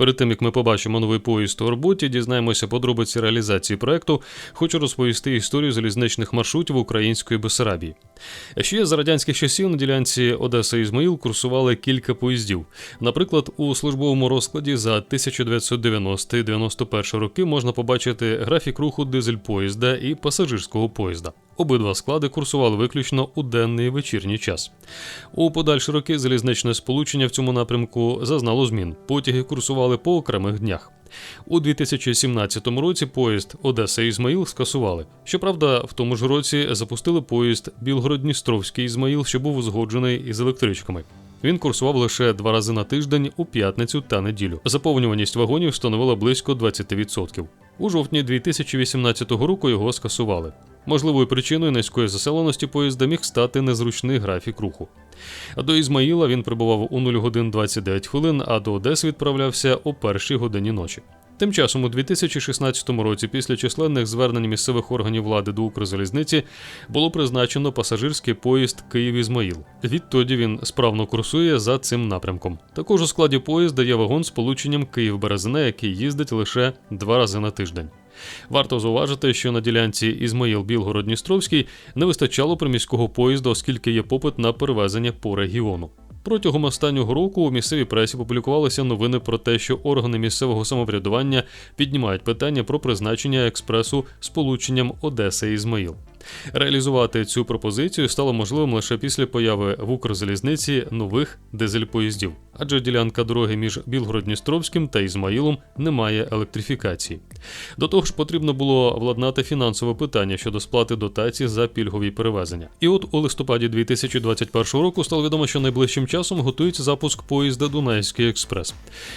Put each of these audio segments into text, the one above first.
Перед тим як ми побачимо новий поїзд у роботі, дізнаємося подробиці реалізації проекту. Хочу розповісти історію залізничних маршрутів української Бесарабії. Ще за радянських часів на ділянці Одеса Ізмаїл курсували кілька поїздів. Наприклад, у службовому розкладі за 1990-91 роки можна побачити графік руху дизель-поїзда і пасажирського поїзда. Обидва склади курсували виключно у денний і вечірній час. У подальші роки залізничне сполучення в цьому напрямку зазнало змін. Потяги курсували по окремих днях. У 2017 році поїзд Одеса Ізмаїл скасували. Щоправда, в тому ж році запустили поїзд Білгород-Дністровський Ізмаїл, що був узгоджений із електричками. Він курсував лише два рази на тиждень у п'ятницю та неділю. Заповнюваність вагонів становила близько 20%. У жовтні 2018 року його скасували. Можливою причиною низької заселеності поїзда міг стати незручний графік руху. До Ізмаїла він прибував у 0 годин 29 хвилин, а до Одеси відправлявся о першій годині ночі. Тим часом у 2016 році, після численних звернень місцевих органів влади до Укрзалізниці, було призначено пасажирський поїзд Київ-Ізмаїл. Відтоді він справно курсує за цим напрямком. Також у складі поїзда є вагон з полученням Київ-Березине, який їздить лише два рази на тиждень. Варто зауважити, що на ділянці Ізмаїл Білгород Дністровський не вистачало приміського поїзда, оскільки є попит на перевезення по регіону. Протягом останнього року у місцевій пресі публікувалися новини про те, що органи місцевого самоврядування піднімають питання про призначення експресу сполученням Одеса Ізмаїл. Реалізувати цю пропозицію стало можливим лише після появи в Укрзалізниці нових дизель-поїздів, адже ділянка дороги між Білгород-Дністровським та Ізмаїлом не має електрифікації. До того ж, потрібно було владнати фінансове питання щодо сплати дотацій за пільгові перевезення. І от у листопаді 2021 року стало відомо, що найближчим часом готується запуск поїзда Дунайський експрес.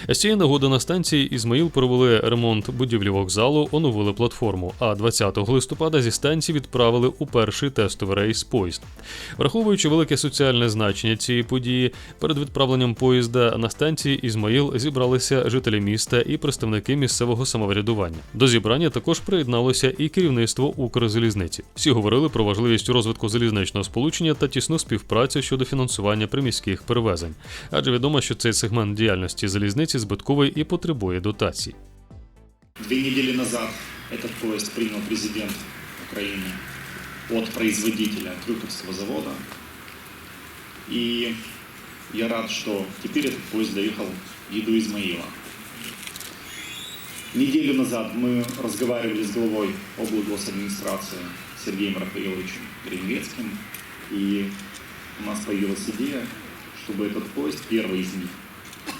З цієї нагоди на станції Ізмаїл провели ремонт будівлі вокзалу, оновили платформу. А 20 листопада зі станції відправили у перший тестовий рейс поїзд. Враховуючи велике соціальне значення цієї події, перед відправленням поїзда на станції Ізмаїл зібралися жителі міста і представники місцевого самоврядування. До зібрання також приєдналося і керівництво Укрзалізниці. Всі говорили про важливість розвитку залізничного сполучення та тісну співпрацю щодо фінансування приміських перевезень, адже відомо, що цей сегмент діяльності залізниці збитковий і потребує дотацій. Две недели назад этот поезд принял президент Украины от производителя Крюковского завода. И я рад, что теперь этот поезд доехал и до Измаила. Неделю назад мы разговаривали с главой облгосадминистрации Сергеем Рафаиловичем Гриневецким, и у нас появилась идея, чтобы этот поезд, первый из них,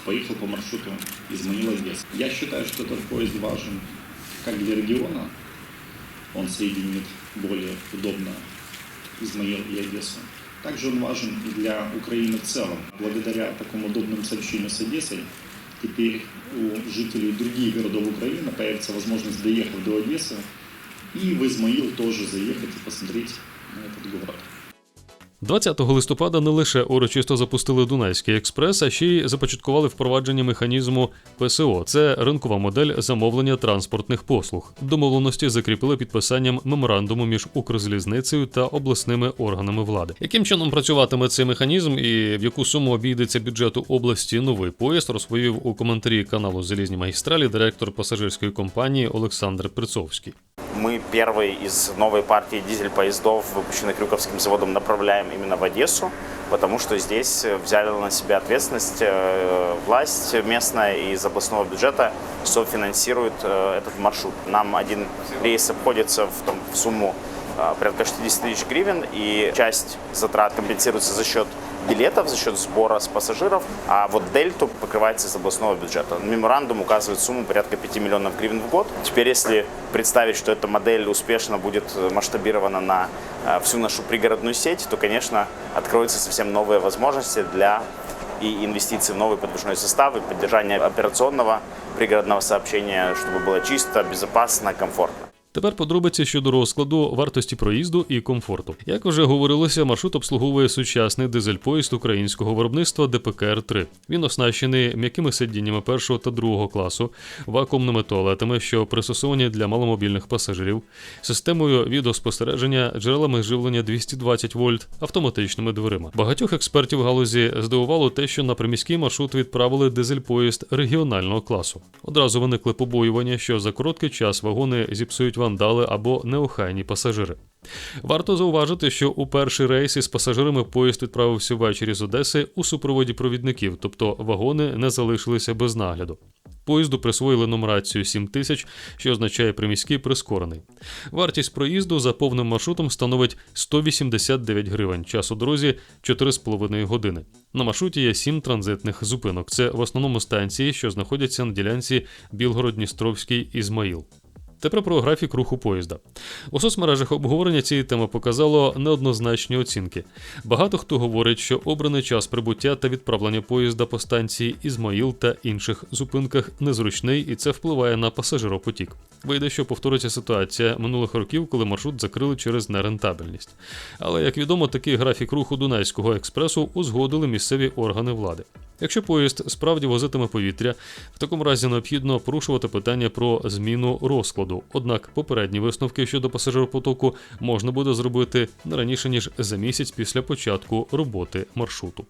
поехал по маршруту Измаила-Одесса. Я считаю, что этот поезд важен как для региона, он соединит более удобно Измаил и Одессу. Также он важен и для Украины в целом. Благодаря такому удобному сообщению с Одессой, теперь у жителей других городов Украины появится возможность доехать до Одессы и в Измаил тоже заехать и посмотреть на этот город. 20 листопада не лише урочисто запустили Дунайський експрес, а ще й започаткували впровадження механізму ПСО. Це ринкова модель замовлення транспортних послуг. Домовленості закріпили підписанням меморандуму між Укрзалізницею та обласними органами влади. Яким чином працюватиме цей механізм і в яку суму обійдеться бюджету області новий поїзд, розповів у коментарі каналу Залізні магістралі директор пасажирської компанії Олександр Прицовський. Мы первый из новой партии дизель-поездов, выпущенных Крюковским заводом, направляем именно в Одессу, потому что здесь взяли на себя ответственность э, власть местная и из областного бюджета софинансирует э, этот маршрут. Нам один рейс обходится в, там, в сумму э, порядка 60 тысяч гривен, и часть затрат компенсируется за счет билетов, за счет сбора с пассажиров, а вот дельту покрывается из областного бюджета. Меморандум указывает сумму порядка 5 миллионов гривен в год. Теперь, если представить, что эта модель успешно будет масштабирована на э, всю нашу пригородную сеть, то, конечно, откроются совсем новые возможности для и инвестиций в новый подвижной состав, и поддержания операционного пригородного сообщения, чтобы было чисто, безопасно, комфортно. Тепер подробиці щодо розкладу, вартості проїзду і комфорту. Як вже говорилося, маршрут обслуговує сучасний дизель-поїзд українського виробництва ДПКР-3. Він оснащений м'якими сидіннями першого та другого класу, вакуумними туалетами, що пристосовані для маломобільних пасажирів, системою відеоспостереження, джерелами живлення 220 вольт, автоматичними дверима. Багатьох експертів галузі здивувало те, що на приміський маршрут відправили дизель-поїзд регіонального класу. Одразу виникли побоювання, що за короткий час вагони зіпсують вандали або неохайні пасажири. Варто зауважити, що у перший рейс із пасажирами поїзд відправився ввечері з Одеси у супроводі провідників, тобто вагони не залишилися без нагляду. Поїзду присвоїли нумерацію 7000, що означає приміський прискорений. Вартість проїзду за повним маршрутом становить 189 гривень, час у дорозі 4,5 години. На маршруті є 7 транзитних зупинок. Це в основному станції, що знаходяться на ділянці Білгород-Дністровський Ізмаїл. Тепер про графік руху поїзда. У соцмережах обговорення цієї теми показало неоднозначні оцінки. Багато хто говорить, що обраний час прибуття та відправлення поїзда по станції Ізмаїл та інших зупинках незручний, і це впливає на пасажиропотік. Вийде, що повториться ситуація минулих років, коли маршрут закрили через нерентабельність. Але як відомо, такий графік руху Дунайського експресу узгодили місцеві органи влади. Якщо поїзд справді возитиме повітря, в такому разі необхідно порушувати питання про зміну розкладу. Однак попередні висновки щодо пасажиропотоку можна буде зробити не раніше ніж за місяць після початку роботи маршруту.